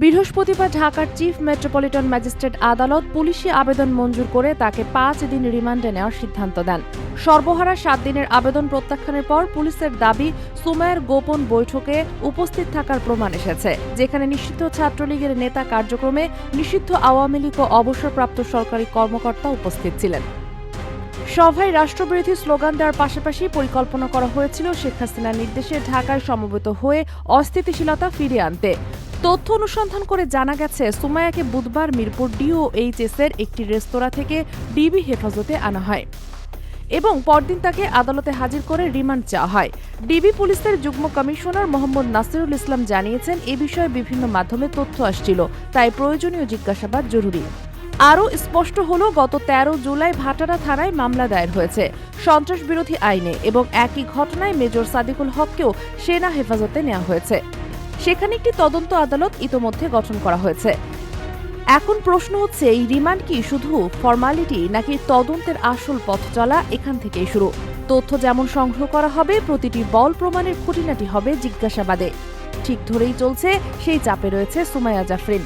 বৃহস্পতিবার ঢাকার chief metropolitan magistrate আদালত পুলিশি আবেদন মঞ্জুর করে তাকে পাঁচ দিন রিমান্ডে নেওয়ার সিদ্ধান্ত দেন। সর্বহারা সাত দিনের আবেদন প্রত্যাখ্যানের পর পুলিশের দাবি সুমায়ের গোপন বৈঠকে উপস্থিত থাকার প্রমাণ এসেছে, যেখানে নিষিদ্ধ ছাত্রলীগের নেতা কার্যক্রমে নিষিদ্ধ আওয়ামী লীগ ও অবসরপ্রাপ্ত সরকারি কর্মকর্তা উপস্থিত ছিলেন। সভায় রাষ্ট্রবিরোধী স্লোগান দেওয়ার পাশাপাশি পরিকল্পনা করা হয়েছিল শেখ হাসিনার নির্দেশে ঢাকায় সমবেত হয়ে অস্থিতিশীলতা ফিরিয়ে আনতে। তথ্য অনুসন্ধান করে জানা গেছে সুমায়াকে বুধবার মিরপুর ডিওএইচএস এর একটি রেস্তোরাঁ থেকে ডিবি হেফাজতে আনা হয় এবং পরদিন তাকে আদালতে হাজির করে রিমান্ড চাওয়া হয়। ডিবি পুলিশের যুগ্ম কমিশনার মোহাম্মদ নাসিরুল ইসলাম জানিয়েছেন, এ বিষয়ে বিভিন্ন মাধ্যমে তথ্য আসছিল, তাই প্রয়োজনীয় জিজ্ঞাসাবাদ জরুরি। আরও স্পষ্ট হলো, গত তেরো জুলাই ভাটারা থানায় মামলা দায়ের হয়েছে সন্ত্রাস বিরোধী আইনে এবং একই ঘটনায় মেজর সাদিকুল হককেও সেনা হেফাজতে নেওয়া হয়েছে। সেখানে একটি তদন্ত আদালত ইতোমধ্যে গঠন করা হয়েছে। এখন প্রশ্ন হচ্ছে, এই রিমান্ড কি শুধু ফর্মালিটি নাকি তদন্তের আসল পথ চলা এখান থেকেই শুরু? তথ্য যেমন সংগ্রহ করা হবে, প্রতিটি বল প্রমাণের খুঁটিনাটি হবে জিজ্ঞাসাবাদে। ঠিক ধরেই চলছে, সেই চাপে রয়েছে সুমাইয়া জাফরিন।